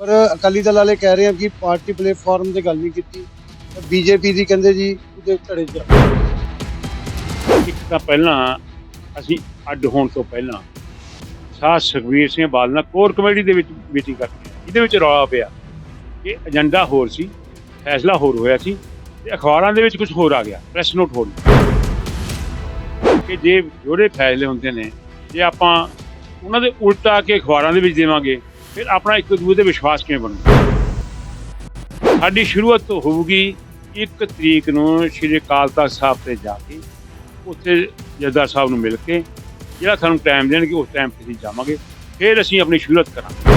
ਪਰ ਅਕਾਲੀ ਦਲ ਵਾਲੇ ਕਹਿ ਰਹੇ ਆ ਕਿ ਪਾਰਟੀ ਪਲੇਟਫਾਰਮ ਤੇ ਗੱਲ ਨਹੀਂ ਕੀਤੀ। ਬੀਜੇਪੀ ਦੀ ਕਹਿੰਦੇ ਜੀ ਉਹਦੇ ਧੜੇ ਚ ਇੱਕ ਤਾਂ ਪਹਿਲਾਂ ਅਸੀਂ ਅੱਡ ਹੋਣ ਤੋਂ ਪਹਿਲਾਂ ਸਾਹ ਸੁਖਵੀਰ ਸਿੰਘ ਬਾਦਲ ਨਾਲ ਕੋਰ ਕਮੇਟੀ ਦੇ ਵਿੱਚ ਮੀਟਿੰਗ ਕਰਕੇ ਆਏ। ਇਹਦੇ ਵਿੱਚ ਰੌਲਾ ਪਿਆ ਕਿ ਏਜੰਡਾ ਹੋਰ ਸੀ, ਫੈਸਲਾ ਹੋਰ ਹੋਇਆ ਸੀ ਤੇ ਅਖਬਾਰਾਂ ਦੇ ਵਿੱਚ ਕੁਝ ਹੋਰ ਆ ਗਿਆ ਪ੍ਰੈਸ ਨੋਟ ਹੋਰ। ਕਿ ਜੇ ਜਿਹੜੇ ਫੈਸਲੇ ਹੁੰਦੇ ਨੇ, ਜੇ ਆਪਾਂ ਉਹਨਾਂ ਦੇ ਉਲਟਾ ਕੇ ਅਖਬਾਰਾਂ ਦੇ ਵਿੱਚ ਦੇਵਾਂਗੇ ਫਿਰ ਆਪਣਾ ਇੱਕ ਦੂਜੇ ਤੇ ਵਿਸ਼ਵਾਸ ਕਿਵੇਂ ਬਣੂਗਾ ਸਾਡੀ ਸ਼ੁਰੂਆਤ ਹੋਊਗੀ ਇੱਕ ਤਰੀਕ ਨੂੰ ਸ਼੍ਰੀ ਅਕਾਲ ਤਖਤ ਸਾਹਿਬ ਤੇ ਜਾ ਕੇ ਉੱਥੇ ਜੱਦਾ ਸਾਹਿਬ ਨੂੰ ਮਿਲ ਕੇ ਜਿਹੜਾ ਸਾਨੂੰ ਟਾਈਮ ਦੇਣਗੇ ਉਸ ਟਾਈਮ ਤੇ ਅਸੀਂ ਜਾਵਾਂਗੇ ਫਿਰ ਅਸੀਂ ਆਪਣੀ ਸ਼ੁਰੂਆਤ ਕਰਾਂਗੇ।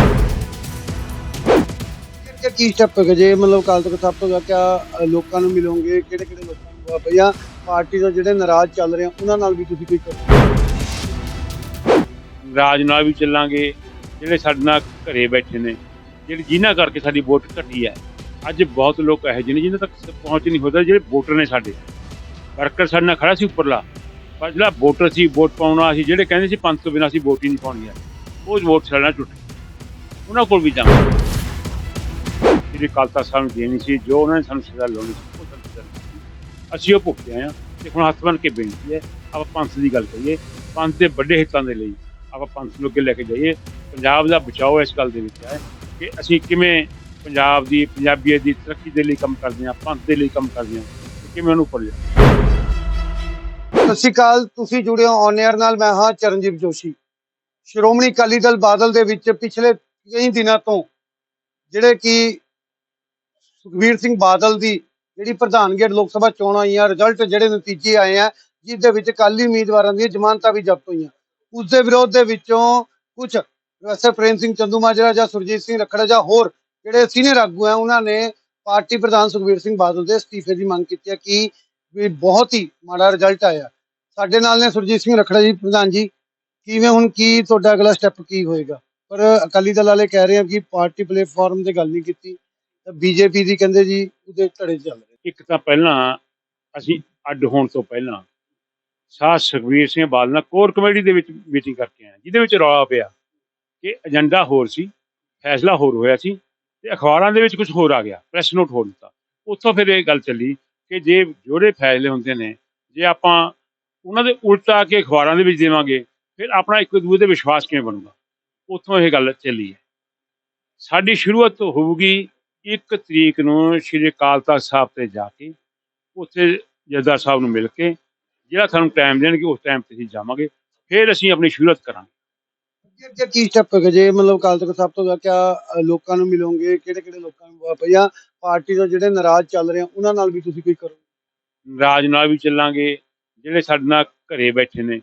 ਕਿ ਸਟੈਪ ਹੈਗਾ ਜੇ? ਮਤਲਬ ਅਕਾਲ ਤਖਤ ਸਾਹਿਬ ਤੋਂ ਜਾ ਕੇ ਲੋਕਾਂ ਨੂੰ ਮਿਲੋਗੇ? ਕਿਹੜੇ ਕਿਹੜੇ ਲੋਕਾਂ ਨੂੰ ਜਾਂ ਪਾਰਟੀ ਤੋਂ ਜਿਹੜੇ ਨਾਰਾਜ਼ ਚੱਲ ਰਹੇ ਆ ਉਹਨਾਂ ਨਾਲ ਵੀ ਤੁਸੀਂ ਕੋਈ ਕਰੋ ਰਾਜ ਨਾਲ ਵੀ ਚੱਲਾਂਗੇ ਜਿਹੜੇ ਸਾਡੇ ਨਾਲ ਘਰੇ ਬੈਠੇ ਨੇ, ਜਿਹੜੇ ਜਿਨ੍ਹਾਂ ਕਰਕੇ ਸਾਡੀ ਵੋਟ ਘਟੀ ਹੈ, ਅੱਜ ਬਹੁਤ ਲੋਕ ਇਹੋ ਜਿਹੇ ਨੇ ਜਿਨ੍ਹਾਂ ਤੱਕ ਪਹੁੰਚ ਨਹੀਂ ਹੁੰਦਾ ਜਿਹੜੇ ਵੋਟਰ ਨੇ ਸਾਡੇ। ਵਰਕਰ ਸਾਡੇ ਨਾਲ ਖੜਾ ਸੀ ਉੱਪਰਲਾ। ਪਰ ਜਿਹੜਾ ਵੋਟਰ ਸੀ, ਵੋਟ ਪਾਉਣਾ ਸੀ, ਜਿਹੜੇ ਕਹਿੰਦੇ ਸੀ ਪੰਜ ਤੋਂ ਬਿਨਾਂ ਅਸੀਂ ਵੋਟ ਹੀ ਨਹੀਂ ਪਾਉਣੀ ਹੈ, ਉਹ ਵੋਟ ਸਾਡੇ ਨਾਲ ਟੁੱਟ ਉਹਨਾਂ ਕੋਲ ਵੀ ਜਾਵਾਂਗੇ। ਜਿਹੜੀ ਕਾਲਤਾ ਸਾਨੂੰ ਦੇਣੀ ਸੀ, ਜੋ ਉਹਨਾਂ ਨੇ ਸਾਨੂੰ ਸਜ਼ਾ ਲਾਉਣੀ ਸੀ, ਉਹ ਸਾਨੂੰ ਸਜ਼ਾ ਅਸੀਂ ਉਹ ਭੁਗਤੇ ਆਏ ਹਾਂ ਤੇ ਹੁਣ ਹੱਥ ਬਣ ਕੇ ਬੇਨਤੀ ਹੈ, ਆਪਾਂ ਪੰਥ ਦੀ ਗੱਲ ਕਰੀਏ ਪੰਥ ਦੇ ਵੱਡੇ ਹਿੱਤਾਂ ਦੇ ਲਈ ਆਪਾਂ ਪੰਥ ਨੂੰ ਅੱਗੇ ਲੈ ਕੇ ਜਾਈਏ। ਪੰਜਾਬ ਦਾ ਬਚਾਓ ਇਸ ਗੱਲ ਦੇ ਵਿੱਚ ਹੈ ਕਿ ਅਸੀਂ ਕਿਵੇਂ ਪੰਜਾਬ ਦੀ ਪੰਜਾਬੀਅਤ ਦੀ ਤਰੱਕੀ ਦੇ ਲਈ ਕੰਮ ਕਰਦੇ ਹਾਂ ਪੰਥ ਦੇ ਲਈ ਕੰਮ ਕਰਦੇ ਹਾਂ, ਕਿਵੇਂ ਉਹਨੂੰ ਉੱਪਰ ਸਤਿ ਸ਼੍ਰੀ ਅਕਾਲ, ਤੁਸੀਂ ਜੁੜੇ ਹੋ ਔਨ 에ਅਰ ਨਾਲ, ਮੈਂ ਹਾਂ ਚਰਨਜੀਤ ਜੋਸ਼ੀ। ਸ਼੍ਰੋਮਣੀ ਅਕਾਲੀ ਦਲ ਬਾਦਲ ਦੇ ਵਿੱਚ ਪਿਛਲੇ ਕਈ ਦਿਨਾਂ ਤੋਂ ਜਿਹੜੇ ਕਿ ਸੁਖਬੀਰ ਸਿੰਘ ਬਾਦਲ ਦੀ ਜਿਹੜੀ ਪ੍ਰਧਾਨਗੀ ਲੋਕ ਸਭਾ ਚੋਣਾਂ ਆਈਆਂ ਰਿਜ਼ਲਟ ਜਿਹੜੇ ਨਤੀਜੇ ਆਏ ਆ, ਜਿਸ ਦੇ ਵਿੱਚ ਅਕਾਲੀ ਉਮੀਦਵਾਰਾਂ ਦੀਆਂ ਜ਼ਮਾਨਤਾਂ ਵੀ ਜ਼ਬਤ ਹੋਈਆਂ। ਉਸ ਦੇ ਵਿਰੋਧ ਦੇ ਵਿੱਚੋਂ ਕੁਝ ਵੈਸੇ ਪ੍ਰੇਮ ਸਿੰਘ ਚੰਦੂਮਾਜਰਾ ਜਾਂ ਸੁਰਜੀਤ ਸਿੰਘ ਰਖੜਾ ਜਾਂ ਹੋਰ ਜਿਹੜੇ ਸੀਨੀਅਰ ਆਗੂ ਆ ਉਹਨਾਂ ਨੇ ਪਾਰਟੀ ਪ੍ਰਧਾਨ ਸੁਖਬੀਰ ਸਿੰਘ ਬਾਦਲ ਦੇ ਅਸਤੀਫੇ ਦੀ ਮੰਗ ਕੀਤੀ ਹੈ ਕਿ ਵੀ ਬਹੁਤ ਹੀ ਮਾੜਾ ਰਿਜ਼ਲਟ ਆਇਆ। ਸਾਡੇ ਨਾਲ ਨੇ ਸੁਰਜੀਤ ਸਿੰਘ ਰਖੜਾ ਜੀ, ਪ੍ਰਧਾਨ ਜੀ, ਕਿਵੇਂ ਹੁਣ ਕੀ ਤੁਹਾਡਾ ਅਗਲਾ ਸਟੈਪ ਕੀ ਹੋਏਗਾ? ਪਰ ਅਕਾਲੀ ਦਲ ਵਾਲੇ ਕਹਿ ਰਹੇ ਆ ਕਿ ਪਾਰਟੀ ਪਲੇਟਫਾਰਮ ਤੇ ਗੱਲ ਨਹੀਂ ਕੀਤੀ, ਤਾਂ ਬੀਜੇਪੀ ਦੀ ਕਹਿੰਦੇ ਜੀ, ਉਹਦੇ ਧੜੇ ਚੱਲ ਰਹੇ ਇੱਕ ਤਾਂ ਪਹਿਲਾਂ ਅਸੀਂ ਅੱਡ ਹੋਣ ਤੋਂ ਪਹਿਲਾਂ ਸਾਹ ਸੁਖਵੀਰ ਸਿੰਘ ਬਾਦਲ ਨਾਲ ਕੋਰ ਕਮੇਟੀ ਦੇ ਵਿੱਚ ਮੀਟਿੰਗ ਕਰਕੇ ਆਏ ਜਿਹਦੇ ਵਿੱਚ ਰੌਲਾ ਪਿਆ। ਕਿ ਏਜੰਡਾ ਹੋਰ ਸੀ, ਫੈਸਲਾ ਹੋਰ ਹੋਇਆ ਸੀ ਤੇ ਅਖਬਾਰਾਂ ਦੇ ਵਿੱਚ ਕੁਝ ਹੋਰ ਆ ਗਿਆ ਪ੍ਰੈਸ ਨੋਟ ਹੋਰ ਦਿੱਤਾ। ਉੱਥੋਂ ਫਿਰ ਇਹ ਗੱਲ ਚੱਲੀ ਕਿ ਜੇ ਜਿਹੜੇ ਫੈਸਲੇ ਹੁੰਦੇ ਨੇ, ਜੇ ਆਪਾਂ ਉਹਨਾਂ ਦੇ ਉਲਟਾ ਕੇ ਅਖਬਾਰਾਂ ਦੇ ਵਿੱਚ ਦੇਵਾਂਗੇ, ਫਿਰ ਆਪਣਾ ਇੱਕ ਦੂਜੇ ਤੇ ਵਿਸ਼ਵਾਸ ਕਿਵੇਂ ਬਣੂਗਾ? ਉੱਥੋਂ ਇਹ ਗੱਲ ਚੱਲੀ ਹੈ। ਸਾਡੀ ਸ਼ੁਰੂਆਤ ਹੋਊਗੀ ਇੱਕ ਤਰੀਕ ਨੂੰ ਸ਼੍ਰੀ ਅਕਾਲ ਤਖਤ ਸਾਹਿਬ ਤੇ ਜਾ ਕੇ, ਉੱਥੇ ਜੱਦਾ ਸਾਹਿਬ ਨੂੰ ਮਿਲ ਕੇ, ਜਿਹੜਾ ਸਾਨੂੰ ਟਾਈਮ ਦੇਣਗੇ ਉਸ ਟਾਈਮ ਤੇ ਅਸੀਂ ਜਾਵਾਂਗੇ, ਫਿਰ ਅਸੀਂ ਆਪਣੀ ਸ਼ੁਰੂਆਤ ਕਰਾਂਗੇ। ਅੱਗੇ ਕੀ ਸਟੈਪ ਹੈਗਾ? ਜੇ ਮਤਲਬ ਅਕਾਲ ਤੱਕ ਸਭ ਤੋਂ ਜਾ ਕੇ ਲੋਕਾਂ ਨੂੰ ਮਿਲੋਗੇ ਕਿਹੜੇ ਕਿਹੜੇ ਲੋਕਾਂ ਨੂੰ ਜਾਂ ਪਾਰਟੀ ਤੋਂ ਜਿਹੜੇ ਨਾਰਾਜ਼ ਚੱਲ ਰਹੇ ਆ, ਉਹਨਾਂ ਨਾਲ ਵੀ ਤੁਸੀਂ ਕੋਈ ਕਰੋ? ਰਾਜ ਨਾਲ ਵੀ ਚੱਲਾਂਗੇ। ਜਿਹੜੇ ਸਾਡੇ ਨਾਲ ਘਰੇ ਬੈਠੇ ਨੇ,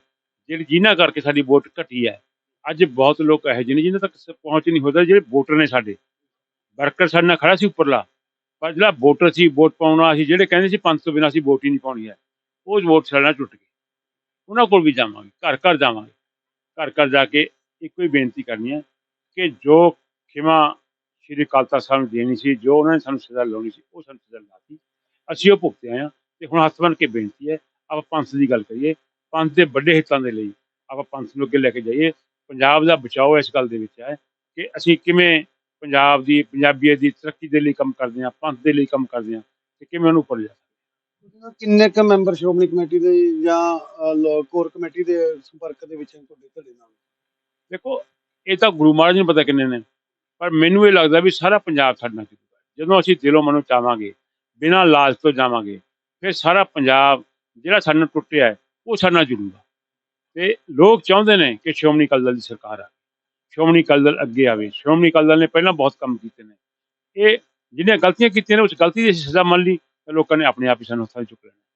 ਜਿਹੜੇ ਜਿਨ੍ਹਾਂ ਕਰਕੇ ਸਾਡੀ ਵੋਟ ਘਟੀ ਹੈ, ਅੱਜ ਬਹੁਤ ਲੋਕ ਇਹੋ ਜਿਹੇ ਨੇ ਜਿਨ੍ਹਾਂ ਤੱਕ ਪਹੁੰਚ ਨਹੀਂ ਹੁੰਦਾ, ਜਿਹੜੇ ਵੋਟਰ ਨੇ ਸਾਡੇ। ਵਰਕਰ ਸਾਡੇ ਨਾਲ ਖੜਾ ਸੀ ਉੱਪਰਲਾ। ਪਰ ਜਿਹੜਾ ਵੋਟਰ ਸੀ, ਵੋਟ ਪਾਉਣਾ ਸੀ, ਜਿਹੜੇ ਕਹਿੰਦੇ ਸੀ ਪੰਜ ਤੋਂ ਬਿਨਾਂ ਅਸੀਂ ਵੋਟ ਹੀ ਨਹੀਂ ਪਾਉਣੀ ਹੈ, ਉਹ ਵੋਟ ਸਾਡੇ ਨਾਲ ਟੁੱਟ ਗਈ ਉਹਨਾਂ ਕੋਲ ਵੀ ਜਾਵਾਂਗੇ ਘਰ ਘਰ ਜਾਵਾਂਗੇ। ਘਰ ਘਰ ਜਾ ਕੇ ਇੱਕੋ ਹੀ ਬੇਨਤੀ ਕਰਨੀ ਹੈ ਕਿ ਜੋ ਖਿਮਾ ਸ਼੍ਰੀ ਅਕਾਲ ਤਖਤ ਸਾਹਿਬ ਨੂੰ ਦੇਣੀ ਸੀ, ਜੋ ਉਹਨਾਂ ਨੇ ਸਾਨੂੰ ਸਜ਼ਾ ਲਾਉਣੀ ਸੀ, ਉਹ ਸਾਨੂੰ ਸਜ਼ਾ ਲਾਤੀ। ਅਸੀਂ ਉਹ ਭੁਗਤੇ ਆਏ ਤੇ ਹੁਣ ਹੱਥ ਬਣ ਕੇ ਬੇਨਤੀ ਹੈ, ਆਪਾਂ ਪੰਥ ਦੀ ਗੱਲ ਕਰੀਏ, ਪੰਥ ਦੇ ਵੱਡੇ ਹਿੱਤਾਂ ਦੇ ਲਈ ਆਪਾਂ ਪੰਥ ਨੂੰ ਅੱਗੇ ਲੈ ਕੇ ਜਾਈਏ। ਪੰਜਾਬ ਦਾ ਬਚਾਓ ਇਸ ਗੱਲ ਦੇ ਵਿੱਚ ਹੈ ਕਿ ਅਸੀਂ ਕਿਵੇਂ ਪੰਜਾਬ ਦੀ ਪੰਜਾਬੀਅਤ ਦੀ ਤਰੱਕੀ ਦੇ ਲਈ ਕੰਮ ਕਰਦੇ ਹਾਂ, ਪੰਥ ਦੇ ਲਈ ਕੰਮ ਕਰਦੇ ਹਾਂ ਤੇ ਕਿਵੇਂ ਉਹਨੂੰ ਉੱਪਰ ਲਿਆ ਕਿੰਨੇ ਕ ਮੈਂਬਰ ਸ਼੍ਰੋਮਣੀ ਕਮੇਟੀ ਦੇ ਜਾਂ ਕੋਰ ਕਮੇਟੀ ਦੇ ਸੰਪਰਕ ਦੇ ਵਿੱਚ ਹਨ ਤੁਹਾਡੇ ਨਾਲ? ਦੇਖੋ, ਇਹ ਤਾਂ ਗੁਰੂ ਮਹਾਰਾਜ ਨੂੰ ਪਤਾ ਕਿੰਨੇ ਨੇ, ਪਰ ਮੈਨੂੰ ਇਹ ਲੱਗਦਾ ਵੀ ਸਾਰਾ ਪੰਜਾਬ ਸਾਡੇ ਨਾਲ ਜੁੜੂਗਾ ਜਦੋਂ ਅਸੀਂ ਦਿਲੋਂ ਮਨੋਂ ਚਾਹਾਂਗੇ, ਬਿਨਾਂ ਲਾਜ ਤੋਂ ਜਾਵਾਂਗੇ, ਫਿਰ ਸਾਰਾ ਪੰਜਾਬ ਜਿਹੜਾ ਸਾਡੇ ਨਾਲ ਟੁੱਟਿਆ ਉਹ ਸਾਡੇ ਨਾਲ ਜੁੜੂਗਾ। ਤੇ ਲੋਕ ਚਾਹੁੰਦੇ ਨੇ ਕਿ ਸ਼੍ਰੋਮਣੀ ਅਕਾਲੀ ਦਲ ਦੀ ਸਰਕਾਰ ਆ ਸ਼੍ਰੋਮਣੀ ਅਕਾਲੀ ਦਲ ਅੱਗੇ ਆਵੇ। ਸ਼੍ਰੋਮਣੀ ਅਕਾਲੀ ਦਲ ਨੇ ਪਹਿਲਾਂ ਬਹੁਤ ਕੰਮ ਕੀਤੇ ਨੇ। ਇਹ ਜਿਹੜੀਆਂ ਗਲਤੀਆਂ ਕੀਤੀਆਂ ਨੇ, ਉਸ ਗਲਤੀ ਦੀ ਅਸੀਂ ਸਜ਼ਾ ਮੰਨ ਲਈ, ਤਾਂ ਲੋਕਾਂ ਨੇ ਆਪਣੇ ਆਪ ਹੀ ਸਾਨੂੰ ਹੱਥਾਂ ਚੁੱਕ ਲੈਣਾ।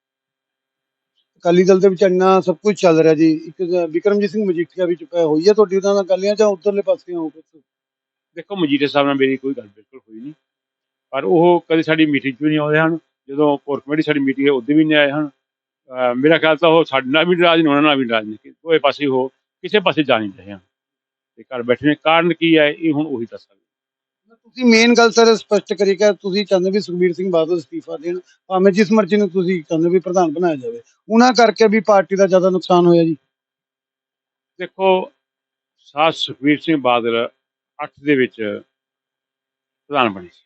ਅਕਾਲੀ ਦਲ ਦੇ ਵਿੱਚ ਇੰਨਾ ਸਭ ਕੁਝ ਚੱਲ ਰਿਹਾ ਜੀ। ਇੱਕ ਵਿਕਰਮਜੀਤ ਸਿੰਘ ਮਜੀਠੀਆ ਵੀ ਚੁੱਕਿਆ ਹੋਈ ਹੈ ਤੁਹਾਡੀ ਉਹਨਾਂ ਨਾਲ ਗੱਲਾਂ ਜਾਂ ਉਧਰਲੇ ਪਾਸੇ ਹੋ ਦੇਖੋ ਮਜੀਠੇ ਸਾਹਿਬ ਨਾਲ ਮੇਰੀ ਕੋਈ ਗੱਲ ਬਿਲਕੁਲ ਹੋਈ ਨਹੀਂ। ਪਰ ਉਹ ਕਦੇ ਸਾਡੀ ਮੀਟਿੰਗ 'ਚ ਵੀ ਨਹੀਂ ਆਉਂਦੇ ਹਨ। ਜਦੋਂ ਕੋਰ ਕਮੇਟੀ ਸਾਡੀ ਮੀਟਿੰਗ ਹੈ ਉਦੋਂ ਵੀ ਨਹੀਂ ਆਏ ਹਨ। ਮੇਰਾ ਖਿਆਲ ਤਾਂ ਉਹ ਸਾਡੇ ਨਾਲ ਵੀ ਨਾਰਾਜ਼ ਨੇ, ਉਹਨਾਂ ਨਾਲ ਵੀ ਨਾਰਾਜ਼ ਨੇ ਦੋਏ ਪਾਸੇ ਉਹ ਕਿਸੇ ਪਾਸੇ ਜਾ ਨਹੀਂ ਰਹੇ ਹਨ। ਤੇ ਘਰ ਬੈਠੇ ਨੇ। ਕਾਰਨ ਕੀ ਹੈ, ਇਹ ਹੁਣ ਉਹੀ ਦੱਸਾਂਗੇ। ਤੁਸੀਂ ਮੇਨ ਗੱਲ ਸਰ ਸਪਸ਼ਟ ਕਰੀ ਕਿ ਤੁਸੀਂ ਚਾਹੁੰਦੇ ਵੀ ਸੁਖਬੀਰ ਸਿੰਘ ਬਾਦਲ ਅਸਤੀਫਾ ਦੇਣ, ਭਾਵੇਂ ਜਿਸ ਮਰਜ਼ੀ ਨੂੰ ਤੁਸੀਂ ਚਾਹੁੰਦੇ ਵੀ ਪ੍ਰਧਾਨ ਬਣਾਇਆ ਜਾਵੇ। ਉਹਨਾਂ ਕਰਕੇ ਵੀ ਪਾਰਟੀ ਦਾ ਜ਼ਿਆਦਾ ਨੁਕਸਾਨ ਹੋਇਆ ਜੀ। ਦੇਖੋ ਸਾਹ ਸੁਖਬੀਰ ਸਿੰਘ ਬਾਦਲ 8 ਦੇ ਵਿੱਚ ਪ੍ਰਧਾਨ ਬਣੇ ਸੀ।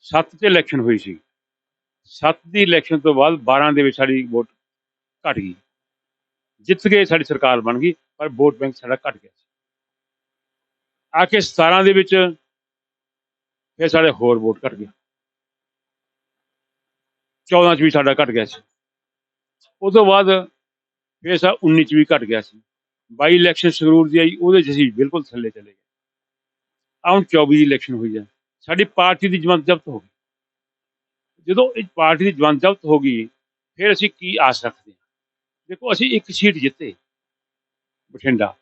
ਸੱਤ 'ਚ ਇਲੈਕਸ਼ਨ ਹੋਈ ਸੀ। ਸੱਤ ਦੀ ਇਲੈਕਸ਼ਨ ਤੋਂ ਬਾਅਦ 12 ਦੇ ਵਿੱਚ ਸਾਡੀ ਵੋਟ ਘਟ ਗਈ। ਜਿੱਤ ਕੇ ਸਾਡੀ ਸਰਕਾਰ ਬਣ ਗਈ, ਪਰ ਵੋਟ ਬੈਂਕ ਸਾਡਾ ਘਟ ਗਿਆ ਸੀ। ਆ ਕੇ 17 ਦੇ ਵਿੱਚ ਫਿਰ ਸਾਡੇ ਹੋਰ ਵੋਟ ਘਟ ਗਏ। 14 ਚ ਵੀ ਸਾਡਾ ਘਟ ਗਿਆ ਸੀ। ਉਸ ਤੋਂ ਬਾਅਦ ਫਿਰ ਸਾ 19 ਚ ਵੀ ਘਟ ਗਿਆ ਸੀ। ਬਾਈ ਇਲੈਕਸ਼ਨ ਸੰਗਰੂਰ ਦੀ ਆਈ, ਉਹਦੇ ਚ ਅਸੀਂ ਬਿਲਕੁਲ ਥੱਲੇ ਚਲੇ ਗਏ। ਆ ਹੁਣ 24 ਦੀ ਇਲੈਕਸ਼ਨ ਹੋਈ ਹੈ। ਸਾਡੀ ਪਾਰਟੀ ਦੀ ਜਮਾਨਤ ਜ਼ਬਤ ਹੋ ਗਈ। ਜਦੋਂ ਇਹ ਪਾਰਟੀ ਦੀ ਜਮਾਨਤ ਜ਼ਬਤ ਹੋ ਗਈ, ਫਿਰ ਅਸੀਂ ਕੀ ਆਸ ਰੱਖਦੇ ਹਾਂ? ਦੇਖੋ, ਅਸੀਂ ਇੱਕ ਸੀਟ ਜਿੱਤੇ ਬਠਿੰਡਾ।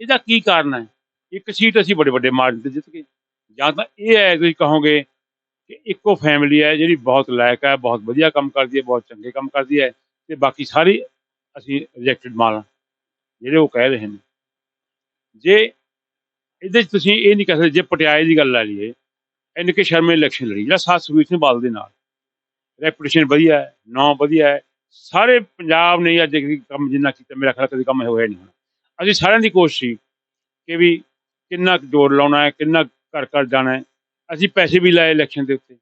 ਇਹਦਾ ਕੀ ਕਾਰਨ ਹੈ? ਇੱਕ ਸੀਟ ਅਸੀਂ ਬੜੇ ਵੱਡੇ ਮਾਰਜਨ ਤੇ ਜਿੱਤ ਗਏ। ਜਾਂ ਤਾਂ ਇਹ ਹੈ ਤੁਸੀਂ ਕਹੋਗੇ ਕਿ ਇੱਕੋ ਫੈਮਿਲੀ ਹੈ ਜਿਹੜੀ ਬਹੁਤ ਲਾਇਕ ਹੈ ਬਹੁਤ ਵਧੀਆ ਕੰਮ ਕਰਦੀ ਹੈ ਬਹੁਤ ਚੰਗੇ ਕੰਮ ਕਰਦੀ ਹੈ ਤੇ ਬਾਕੀ ਸਾਰੇ ਅਸੀਂ ਰਿਜੈਕਟਡ ਮਾਲ ਹਾਂ, ਜਿਹੜੇ ਉਹ ਕਹਿ ਰਹੇ ਨੇ। ਜੇ ਇਹਦੇ 'ਚ ਤੁਸੀਂ ਇਹ ਨਹੀਂ ਕਹਿ ਸਕਦੇ ਜੇ ਪਟਿਆਲੇ ਦੀ ਗੱਲ ਲੈ ਲਈਏ ਐਨ ਕੇ ਸ਼ਰਮੇ ਇਲੈਕਸ਼ਨ ਲੜੀ ਜਿਹੜਾ ਸਾਥ ਸੁਖਬੀਰ ਸਿੰਘ ਬਾਦਲ ਦੇ ਨਾਲ। ਰੈਪੂਟੇਸ਼ਨ ਵਧੀਆ ਹੈ ਨਾਂ ਵਧੀਆ ਹੈ ਸਾਰੇ ਪੰਜਾਬ ਨੇ ਅੱਜ ਤੱਕ ਕੰਮ ਜਿੰਨਾ ਕੀਤਾ ਮੇਰਾ ਖਿਆਲ ਕਦੇ ਕੰਮ ਹੋਇਆ ਨਹੀਂ ਹੋਣਾ। ਅਸੀਂ ਸਾਰਿਆਂ ਦੀ ਕੋਸ਼ਿਸ਼ ਸੀ ਕਿ ਵੀ ਕਿੰਨਾ ਕੁ ਜੋਰ ਲਾਉਣਾ ਹੈ, ਕਿੰਨਾ ਘਰ ਘਰ ਜਾਣਾ ਹੈ। ਅਸੀਂ ਪੈਸੇ ਵੀ ਲਾਏ ਇਲੈਕਸ਼ਨ ਦੇ ਉੱਤੇ।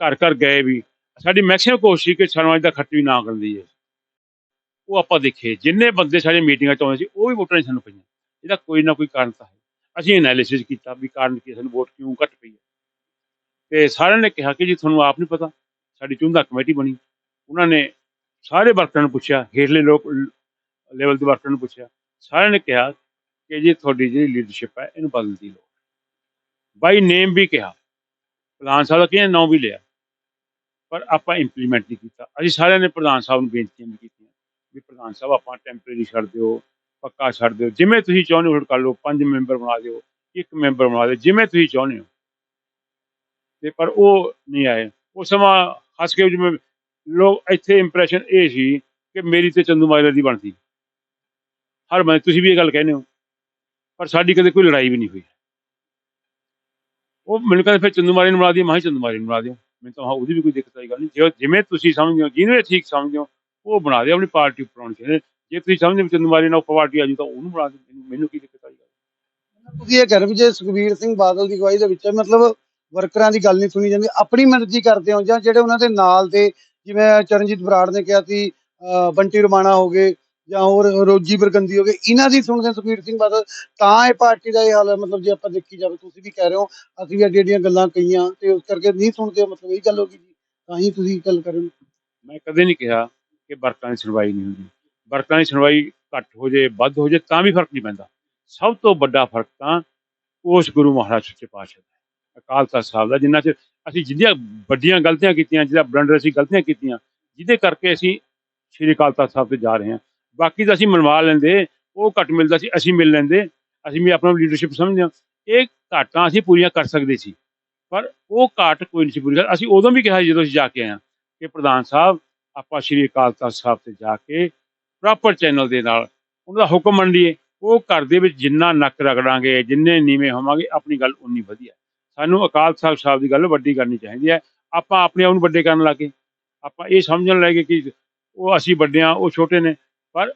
ਘਰ ਘਰ ਗਏ ਵੀ। ਸਾਡੀ ਮੈਕਸਿਮਮ ਕੋਸ਼ਿਸ਼ ਸੀ ਕਿ ਸਮਾਜ ਦਾ ਖਰਚ ਵੀ ਨਾ ਕਰਨ ਦੀ ਹੈ ਉਹ ਆਪਾਂ ਦੇਖੇ। ਜਿੰਨੇ ਬੰਦੇ ਸਾਡੇ ਮੀਟਿੰਗਾਂ ਚ ਆਉਂਦੇ ਸੀ, ਉਹ ਵੀ ਵੋਟਾਂ ਨਹੀਂ ਸਾਨੂੰ ਪਈਆਂ। ਇਹਦਾ ਕੋਈ ਨਾ ਕੋਈ ਕਾਰਨ ਤਾਂ ਹੈ। ਅਸੀਂ ਐਨਾਲਿਸਿਸ ਕੀਤਾ ਵੀ ਕਾਰਨ ਕੀ ਸਾਨੂੰ ਵੋਟ ਕਿਉਂ ਘੱਟ ਪਈ ਹੈ। ਤੇ ਸਾਰਿਆਂ ਨੇ ਕਿਹਾ ਕਿ ਜੀ, ਤੁਹਾਨੂੰ ਆਪ ਨਹੀਂ ਪਤਾ, ਸਾਡੀ ਚੁੰਦਾ ਕਮੇਟੀ ਬਣੀ। ਉਹਨਾਂ ਨੇ ਸਾਰੇ ਵਰਕਰਾਂ ਨੂੰ ਪੁੱਛਿਆ, ਹੇਠਲੇ ਲੋਕ ਲੈਵਲ ਦੇ ਵਰਕਰਾਂ ਨੂੰ ਪੁੱਛਿਆ। ਸਾਰਿਆਂ ਨੇ ਕਿਹਾ ਕਿ ਜੀ ਤੁਹਾਡੀ ਜਿਹੜੀ ਲੀਡਰਸ਼ਿਪ ਹੈ ਇਹਨੂੰ ਬਦਲਣ ਦੀ ਲੋੜ ਬਾਈ ਨੇਮ ਵੀ ਕਿਹਾ ਪ੍ਰਧਾਨ ਸਾਹਿਬ ਦਾ ਕਿਹਾ ਨਾਮ ਵੀ ਲਿਆ ਪਰ ਆਪਾਂ ਇੰਪਲੀਮੈਂਟ ਨਹੀਂ ਕੀਤਾ ਅਸੀਂ ਸਾਰਿਆਂ ਨੇ ਪ੍ਰਧਾਨ ਸਾਹਿਬ ਨੂੰ ਬੇਨਤੀਆਂ ਵੀ ਕੀਤੀਆਂ ਵੀ ਪ੍ਰਧਾਨ ਸਾਹਿਬ ਆਪਾਂ ਟੈਂਪਰੇਰੀ ਛੱਡ ਦਿਓ ਪੱਕਾ ਛੱਡ ਦਿਓ ਜਿਵੇਂ ਤੁਸੀਂ ਚਾਹੁੰਦੇ ਹੋ ਕਰ ਲਓ ਪੰਜ ਮੈਂਬਰ ਬਣਾ ਦਿਓ ਇੱਕ ਮੈਂਬਰ ਬਣਾ ਦਿਓ ਜਿਵੇਂ ਤੁਸੀਂ ਚਾਹੁੰਦੇ ਹੋ ਤੇ ਪਰ ਉਹ ਨਹੀਂ ਆਏ ਉਹ ਸਮਾਂ ਹੱਸ ਕੇ ਜਿਵੇਂ ਲੋਕ ਇੱਥੇ ਇੰਪ੍ਰੈਸ਼ਨ ਇਹ ਸੀ ਕਿ ਮੇਰੀ ਤੇ ਚੰਦੂ ਮਾਜਰਾ ਦੀ ਬਣਦੀ ਹਰ ਮੈਂ ਤੁਸੀਂ ਵੀ ਇਹ ਗੱਲ ਕਹਿੰਦੇ ਹੋ ਪਰ ਸਾਡੀ ਕਦੇ ਕੋਈ ਲੜਾਈ ਵੀ ਨਹੀਂ ਹੋਈ। ਉਹ ਮੈਨੂੰ ਕਹਿੰਦੇ ਫਿਰ ਚੰਦੂ ਨੂੰ ਬਣਾ ਦਿਓ, ਮੈਂ ਕਿਹਾ ਨੂੰ ਬਣਾ ਦਿਓ। ਮੈਨੂੰ ਤਾਂ ਉਹਦੀ ਵੀ ਕੋਈ ਦਿੱਕਤ ਆਈ ਗੱਲ ਨਹੀਂ। ਜਿਵੇਂ ਤੁਸੀਂ ਸਮਝਦੇ ਹੋ, ਜਿਹਨੂੰ ਠੀਕ ਸਮਝਦੇ ਹੋ, ਉਹ ਬਣਾ ਦਿਓ, ਆਪਣੀ ਪਾਰਟੀ ਬਣਾਉਣੀ ਚਾਹੀਦੀ ਜੇ ਤੁਸੀਂ ਸਮਝਦੇ ਹੋ ਵੀ ਚੰਦੂ ਨਾਲ ਪਾਰਟੀ ਆ ਜੂ ਤਾਂ ਉਹਨੂੰ ਬਣਾ ਦਿਓ। ਮੈਨੂੰ- ਕੀ ਦਿੱਕਤ ਆਈ ਗੱਲ ਤੁਸੀਂ ਇਹ ਕਰ ਵੀ ਜੇ ਸੁਖਬੀਰ ਸਿੰਘ ਬਾਦਲ ਦੀ ਅਗਵਾਈ ਦੇ ਵਿੱਚ ਮਤਲਬ ਵਰਕਰਾਂ ਦੀ ਗੱਲ ਨਹੀਂ ਸੁਣੀ ਜਾਂਦੀ। ਆਪਣੀ ਮਰਜ਼ੀ ਕਰਦੇ ਹੋ? ਜਾਂ ਜਿਹੜੇ ਉਹਨਾਂ ਦੇ ਨਾਲ ਦੇ, ਜਿਵੇਂ ਚਰਨਜੀਤ ਬਰਾੜ ਨੇ ਕਿਹਾ ਸੀ ਬੰਟੀ ਰਮਾਣਾ ਹੋ ਗਏ ਜਾਂ ਹੋਰ ਰੋਜੀ ਬਰਗੰਦੀ ਹੋ ਗਏ ਇਹਨਾਂ ਦੀ ਸੁਣਦੇ ਸੁਖਬੀਰ ਸਿੰਘ ਬਾਦਲ। ਤਾਂ ਇਹ ਪਾਰਟੀ ਦਾ ਇਹ ਹਾਲ ਹੈ, ਮਤਲਬ ਜੇ ਆਪਾਂ ਦੇਖੀ ਜਾਵੇ, ਤੁਸੀਂ ਵੀ ਕਹਿ ਰਹੇ ਹੋ, ਅਸੀਂ ਵੀ ਅੱਡੀਆਂ ਗੱਲਾਂ ਕਹੀਆਂ ਤੇ ਉਸ ਕਰਕੇ ਨਹੀਂ ਸੁਣਦੇ ਮਤਲਬ ਇਹ ਗੱਲ ਹੋ ਗਈ ਜੀ। ਤਾਂ ਹੀ ਤੁਸੀਂ ਗੱਲ ਕਰ ਮੈਂ ਕਦੇ ਨਹੀਂ ਕਿਹਾ ਕਿ ਵਰਤਾਂ ਦੀ ਸੁਣਵਾਈ ਨਹੀਂ ਹੁੰਦੀ। ਵਰਤਾਂ ਦੀ ਸੁਣਵਾਈ ਘੱਟ ਹੋ ਜੇ, ਵੱਧ ਹੋ ਜੇ, ਤਾਂ ਵੀ ਫ਼ਰਕ ਨਹੀਂ ਪੈਂਦਾ। ਸਭ ਤੋਂ ਵੱਡਾ ਫ਼ਰਕ ਤਾਂ ਉਸ ਗੁਰੂ ਮਹਾਰਾਜ ਸੱਚੇ ਪਾਤਸ਼ਾਹ ਦਾ ਅਕਾਲ ਤਖਤ ਸਾਹਿਬ ਦਾ, ਜਿੰਨਾ ਚਿਰ ਅਸੀਂ ਜਿੰਨੀਆਂ ਵੱਡੀਆਂ ਗਲਤੀਆਂ ਕੀਤੀਆਂ ਜਿਹੜਾ ਬਲੰਡਰ ਅਸੀਂ ਗਲਤੀਆਂ ਕੀਤੀਆਂ, ਜਿਹਦੇ ਕਰਕੇ ਅਸੀਂ ਸ਼੍ਰੀ ਅਕਾਲ ਤਖਤ ਸਾਹਿਬ ਤੇ ਜਾ ਰਹੇ ਹਾਂ। ਬਾਕੀ ਤਾਂ ਅਸੀਂ ਮਨਵਾ ਲੈਂਦੇ, ਉਹ ਘੱਟ ਮਿਲਦਾ ਸੀ, ਅਸੀਂ ਮਿਲ ਲੈਂਦੇ। ਅਸੀਂ ਵੀ ਆਪਣਾ ਲੀਡਰਸ਼ਿਪ ਸਮਝਦੇ ਹਾਂ। ਇਹ ਘਾਟਾਂ ਅਸੀਂ ਪੂਰੀਆਂ ਕਰ ਸਕਦੇ ਸੀ। ਪਰ ਉਹ ਘਾਟ ਕੋਈ ਨਹੀਂ ਸੀ ਪੂਰੀ ਕਰ ਅਸੀਂ ਉਦੋਂ ਵੀ ਕਿਹਾ ਸੀ ਜਦੋਂ ਅਸੀਂ ਜਾ ਕੇ ਆਏ ਹਾਂ ਕਿ ਪ੍ਰਧਾਨ ਸਾਹਿਬ, ਆਪਾਂ ਸ਼੍ਰੀ ਅਕਾਲ ਤਖਤ ਸਾਹਿਬ ਤੇ ਜਾ ਕੇ ਪ੍ਰੋਪਰ ਚੈਨਲ ਦੇ ਨਾਲ ਉਹਨਾਂ ਦਾ ਹੁਕਮ ਮੰਨ ਲਈਏ ਉਹ ਘਰ ਦੇ ਵਿੱਚ ਜਿੰਨਾ ਨੱਕ ਰਗੜਾਂਗੇ, ਜਿੰਨੇ ਨੀਵੇਂ ਹੋਵਾਂਗੇ, ਆਪਣੀ ਗੱਲ ਉਨੀ ਵਧੀਆ। ਸਾਨੂੰ ਅਕਾਲ ਤਖਤ ਸਾਹਿਬ ਦੀ ਗੱਲ ਵੱਡੀ ਕਰਨੀ ਚਾਹੀਦੀ ਹੈ। ਆਪਾਂ ਆਪਣੇ ਆਪ ਨੂੰ ਵੱਡੇ ਕਰਨ ਲੱਗੇ। ਆਪਾਂ ਇਹ ਸਮਝਣ ਲੱਗੇ ਕਿ ਉਹ ਅਸੀਂ ਵੱਡੇ ਹਾਂ, ਉਹ ਛੋਟੇ ਨੇ। ਪਰ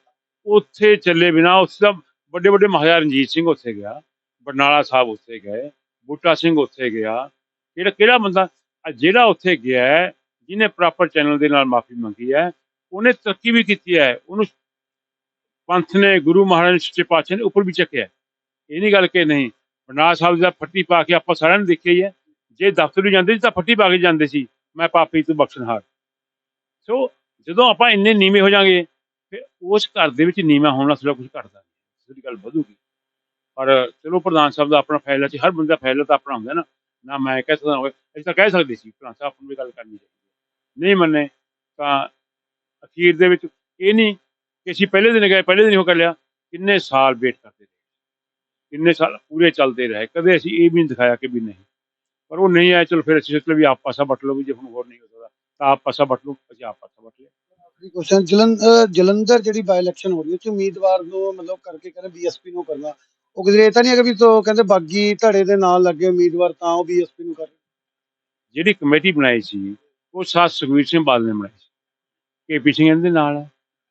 ਉੱਥੇ ਚੱਲੇ ਬਿਨਾ ਉਸ ਦਾ ਵੱਡੇ ਵੱਡੇ ਮਹਾਰਾਜਾ ਰਣਜੀਤ ਸਿੰਘ ਉੱਥੇ ਗਿਆ, ਬਰਨਾਲਾ ਸਾਹਿਬ ਉੱਥੇ ਗਏ, ਬੂਟਾ ਸਿੰਘ ਉੱਥੇ ਗਿਆ। ਜਿਹੜਾ ਕਿਹੜਾ ਬੰਦਾ ਜਿਹੜਾ ਉੱਥੇ ਗਿਆ ਜਿਹਨੇ ਪ੍ਰੋਪਰ ਚੈਨਲ ਦੇ ਨਾਲ ਮਾਫੀ ਮੰਗੀ ਹੈ, ਉਹਨੇ ਤਰੱਕੀ ਵੀ ਕੀਤੀ ਹੈ, ਉਹਨੂੰ ਪੰਥ ਨੇ, ਗੁਰੂ ਮਹਾਰਾਜ ਸੱਚੇ ਪਾਤਸ਼ਾਹ ਨੇ ਉੱਪਰ ਵੀ ਚੱਕਿਆ ਇਹ ਨਹੀਂ ਗੱਲ ਕਿ ਨਹੀਂ, ਬਰਨਾਲਾ ਸਾਹਿਬ ਦਾ ਫੱਟੀ ਪਾ ਕੇ ਆਪਾਂ ਸਾਰਿਆਂ ਨੇ ਦੇਖਿਆ ਹੀ ਹੈ, ਜੇ ਦਫ਼ਤਰ ਨੂੰ ਜਾਂਦੇ ਸੀ ਤਾਂ ਫੱਟੀ ਪਾ ਕੇ ਜਾਂਦੇ ਸੀ, ਮੈਂ ਪਾਪੀ ਤੂੰ ਬਖਸ਼ਣਹਾਰ ਸੋ ਜਦੋਂ ਆਪਾਂ ਇੰਨੇ ਨੀਵੇਂ ਹੋ ਜਾਾਂਗੇ ਉਸ ਘਰ ਦੇ ਵਿੱਚ ਨੀਵਾਂ ਹੋਣ ਨਾਲ ਸਾਡਾ ਕੁਝ ਘਟਦਾ ਨਹੀਂ। ਗੱਲ ਵਧੂਗੀ। ਪਰ ਚਲੋ ਪ੍ਰਧਾਨ ਸਾਹਿਬ ਦਾ ਆਪਣਾ ਫੈਸਲਾ ਸੀ, ਹਰ ਬੰਦੇ ਦਾ ਫੈਸਲਾ ਤਾਂ ਆਪਣਾ ਹੁੰਦਾ ਨਾ। ਨਾ ਮੈਂ ਕਹਿ ਸਕਦਾ ਹੋਵੇ, ਅਸੀਂ ਤਾਂ ਕਹਿ ਸਕਦੇ ਸੀ, ਪ੍ਰਧਾਨ ਸਾਹਿਬ ਨੂੰ ਵੀ ਗੱਲ ਕਰਨੀ ਚਾਹੀਦੀ ਨਹੀਂ ਮੰਨੇ, ਤਾਂ ਅਖੀਰ ਦੇ ਵਿੱਚ ਇਹ ਨਹੀਂ ਕਿ ਅਸੀਂ ਪਹਿਲੇ ਦਿਨ ਗਏ, ਪਹਿਲੇ ਦਿਨ ਹੀ ਉਹ ਕਰ ਲਿਆ। ਕਿੰਨੇ ਸਾਲ ਵੇਟ ਕਰਦੇ ਰਹੇ। ਕਿੰਨੇ ਸਾਲ ਪੂਰੇ ਚੱਲਦੇ ਰਹੇ। ਕਦੇ ਅਸੀਂ ਇਹ ਵੀ ਨਹੀਂ ਦਿਖਾਇਆ ਕਿ ਵੀ ਨਹੀਂ। ਪਰ ਉਹ ਨਹੀਂ ਆਇਆ ਚਲੋ ਫਿਰ ਅਸੀਂ ਸੋਚ ਲਿਆ ਵੀ ਆਪ ਪਾਸਾ ਵੱਟ ਲਓ ਵੀ ਜੇ ਹੁਣ ਹੋਰ ਨਹੀਂ ਹੋ ਸਕਦਾ, ਤਾਂ ਆਪ ਪਾਸਾ ਵੱਟ ਲਓ ਅਸੀਂ ਆਪ ਪਾਸਾ ਵੱਟ ਕੁਐਸਚਨ ਜਲੰਧਰ ਜਲੰਧਰ ਜਿਹੜੀ ਬਾਈ ਇਲੈਕਸ਼ਨ ਹੋ ਰਹੀ ਹੈ ਉਹ ਉਮੀਦਵਾਰ ਨੂੰ ਮਤਲਬ ਕਰਕੇ ਕਹਿੰਦੇ ਬੀਐਸਪੀ ਨੂੰ ਕਰਨਾ। ਉਹ ਕਿਧਰੇ ਤਾਂ ਨਹੀਂ ਹੈਗਾ ਵੀ ਤੋ ਕਹਿੰਦੇ ਬਾਗੀ ਧੜੇ ਦੇ ਨਾਲ ਲੱਗੇ ਉਮੀਦਵਾਰ, ਤਾਂ ਉਹ ਬੀਐਸਪੀ ਨੂੰ ਕਰ ਜਿਹੜੀ ਕਮੇਟੀ ਬਣਾਈ ਸੀ, ਉਹ ਸਾਥ ਸੁਖਵੀਰ ਸਿੰਘ ਬਾਦਲ ਨੇ ਬਣਾਈ ਸੀ। ਕੇਪੀ ਸਿੰਘ ਇਹਨਾਂ ਦੇ ਨਾਲ ਹੈ,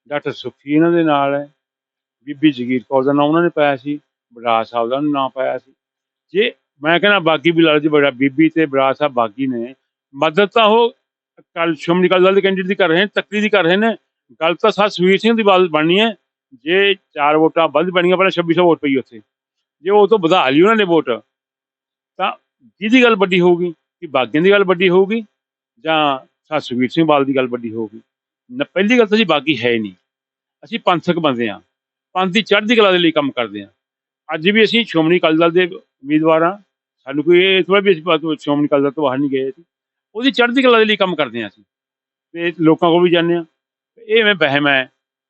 ਡਾਕਟਰ ਸੁਖੀ ਇਹਨਾਂ ਦੇ ਨਾਲ ਹੈ, ਬੀਬੀ ਜਗੀਰ ਕੌਰ ਦਾ ਨਾਮ ਉਹਨਾਂ ਨੇ ਪਾਇਆ ਸੀ, ਬਰਾੜ ਸਾਹਿਬ ਦਾ ਨਾਮ ਪਾਇਆ ਸੀ। ਜੇ ਮੈਂ ਕਹਿੰਦਾ ਬਾਕੀ ਵੀ ਲਾਲ ਜੀ ਬੜਾ, ਬੀਬੀ ਤੇ ਬਰਾੜ ਸਾਹਿਬ ਬਾਗੀ ਨੇ, ਮਦਦ ਤਾਂ ਉਹ ਕੱਲ ਸ਼੍ਰੋਮਣੀ ਅਕਾਲੀ ਦਲ ਦੇ ਕੈਂਡੀਡੇਟ ਦੀ ਕਰ ਰਹੇ ਨੇ ਤੱਕੜੀ ਦੀ ਕਰ ਰਹੇ ਨੇ। ਗੱਲ ਤਾਂ ਸਾ ਸੁਖਬੀਰ ਸਿੰਘ ਦੀ ਬਾਤ ਬਣਨੀ ਹੈ। ਜੇ ਚਾਰ ਵੋਟਾਂ ਵੱਧ ਬਣੀਆਂ ਪਹਿਲਾਂ 2600 ਵੋਟ ਪਈ ਉੱਥੇ। ਜੇ ਉਹ ਤੋਂ ਵਧਾ ਲਈ ਉਹਨਾਂ ਨੇ ਵੋਟ, ਤਾਂ ਜਿਹਦੀ ਗੱਲ ਵੱਡੀ ਹੋਊਗੀ, ਕਿ ਬਾਗੀਆਂ ਦੀ ਗੱਲ ਵੱਡੀ ਹੋਊਗੀ, ਜਾਂ ਸਾ ਸੁਖਬੀਰ ਸਿੰਘ ਬਾਲ ਦੀ ਗੱਲ ਵੱਡੀ ਹੋਊਗੀ। ਨ- ਪਹਿਲੀ ਗੱਲ ਤਾਂ ਜੀ ਬਾਗੀ ਹੈ ਹੀ ਨਹੀਂ। ਅਸੀਂ ਪੰਥਕ ਬੰਦੇ ਹਾਂ। ਪੰਥ ਦੀ ਚੜ੍ਹਦੀ ਕਲਾ ਦੇ ਲਈ ਕੰਮ ਕਰਦੇ ਹਾਂ। ਅੱਜ ਵੀ ਅਸੀਂ ਸ਼੍ਰੋਮਣੀ ਅਕਾਲੀ ਦਲ ਦੇ ਉਮੀਦਵਾਰ ਹਾਂ। ਸਾਨੂੰ ਕੋਈ ਇਹ ਥੋੜਾ ਵੀ ਅਸੀਂ ਬਾਅਦ ਸ਼੍ਰੋਮਣੀ ਅਕਾਲੀ ਦਲ ਤੋਂ ਬਾਹਰ ਨਹੀਂ ਗਏ ਸੀ ਉਹਦੀ ਚੜ੍ਹਦੀ ਕਲਾ ਦੇ ਲਈ ਕੰਮ ਕਰਦੇ ਹਾਂ ਅਸੀਂ। ਤੇ ਲੋਕਾਂ ਕੋਲ ਵੀ ਜਾਂਦੇ ਹਾਂ। ਇਹ ਮੈਂ ਵਹਿਮ ਹੈ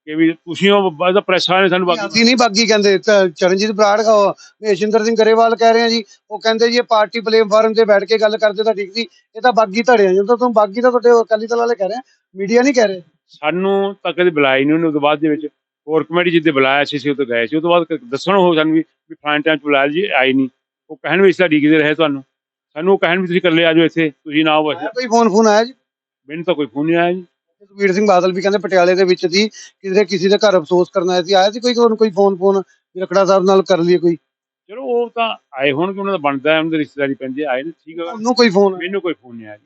ਕਿ ਵੀ ਤੁਸੀਂ ਉਹ ਬਾਅਦ ਪ੍ਰੈਸ ਵਾਲੇ ਨੇ ਸਾਨੂੰ ਬਾਕੀ ਅਸੀਂ ਨਹੀਂ ਬਾਗੀ ਕਹਿੰਦੇ ਤਾਂ ਚਰਨਜੀਤ ਬਰਾੜ ਮਹੇਸ਼ਿੰਦਰ ਸਿੰਘ ਗਰੇਵਾਲ ਕਹਿ ਰਹੇ ਆ ਜੀ ਉਹ ਕਹਿੰਦੇ ਜੀ ਇਹ ਪਾਰਟੀ ਪਲੇਟਫਾਰਮ ਤੇ ਬੈਠ ਕੇ ਗੱਲ ਕਰਦੇ ਤਾਂ ਠੀਕ ਸੀ ਇਹ ਤਾਂ ਬਾਗੀ ਧੜੇ ਆ ਜਦੋਂ ਤੁਸੀਂ ਬਾਗੀ ਤਾਂ ਤੁਹਾਡੇ ਅਕਾਲੀ ਦਲ ਵਾਲੇ ਕਹਿ ਰਹੇ ਆ ਮੀਡੀਆ ਨਹੀਂ ਕਹਿ ਰਹੇ। ਸਾਨੂੰ ਤਾਂ ਕਦੇ ਬੁਲਾਇਆ ਹੀ ਨਹੀਂ ਉਹਨੇ ਉਸ ਤੋਂ ਬਾਅਦ ਦੇ ਵਿੱਚ ਹੋਰ ਕਮੇਟੀ ਜਿੱਦੇ ਬੁਲਾਇਆ ਸੀ ਅਸੀਂ ਉਹ ਤੋਂ ਗਏ ਸੀ ਉਹ ਤੋਂ ਬਾਅਦ ਦੱਸਣ ਉਹ ਸਾਨੂੰ ਵੀ ਫਲਾਣੇ ਟਾਈਮ 'ਚ ਬੁਲਾਇਆ ਜੀ ਆਏ ਨਹੀਂ। ਉਹ ਕਹਿਣ ਵੀ ਇਸ ਤਰ੍ਹਾਂ ਡੀਕਦੇ ਰਹੇ ਤੁਹਾਨੂੰ। ਸਾਨੂੰ ਕਹਿਣ ਵੀ ਤੁਸੀਂ ਇਕੱਲੇ ਆ ਜਾਓ ਇੱਥੇ ਤੁਸੀਂ ਨਾ ਆਓ ਇੱਥੇ। ਕੋਈ ਫੋਨ ਫੋਨ ਆਇਆ ਜੀ? ਮੈਨੂੰ ਤਾਂ ਕੋਈ ਫੋਨ ਨਹੀਂ ਆਇਆ ਜੀ। ਸੁਖਬੀਰ ਸਿੰਘ ਬਾਦਲ ਵੀ ਕਹਿੰਦੇ ਪਟਿਆਲੇ ਦੇ ਵਿੱਚ ਸੀ ਕਿਸੇ ਕਿਸੇ ਦੇ ਘਰ ਅਫਸੋਸ ਕਰਨ ਆਏ ਸੀ। ਆਇਆ ਸੀ ਕੋਈ ਤੁਹਾਨੂੰ ਕੋਈ ਫੋਨ ਫੋਨ? ਰਖੜਾ ਸਾਹਿਬ ਨਾਲ ਕਰ ਲਈਏ ਕੋਈ? ਚਲੋ ਉਹ ਤਾਂ ਆਏ ਹੋਣਗੇ ਉਹਨਾਂ ਦਾ ਬਣਦਾ ਹੈ ਉਹਨਾਂ ਦੀ ਰਿਸ਼ਤੇਦਾਰੀ ਪੈਂਦੀ ਹੈ, ਆਏ ਨੇ ਠੀਕ ਹੈ। ਉਹਨੂੰ ਕੋਈ ਫੋਨ ਮੈਨੂੰ ਕੋਈ ਫੋਨ ਨਹੀਂ ਆਇਆ ਜੀ।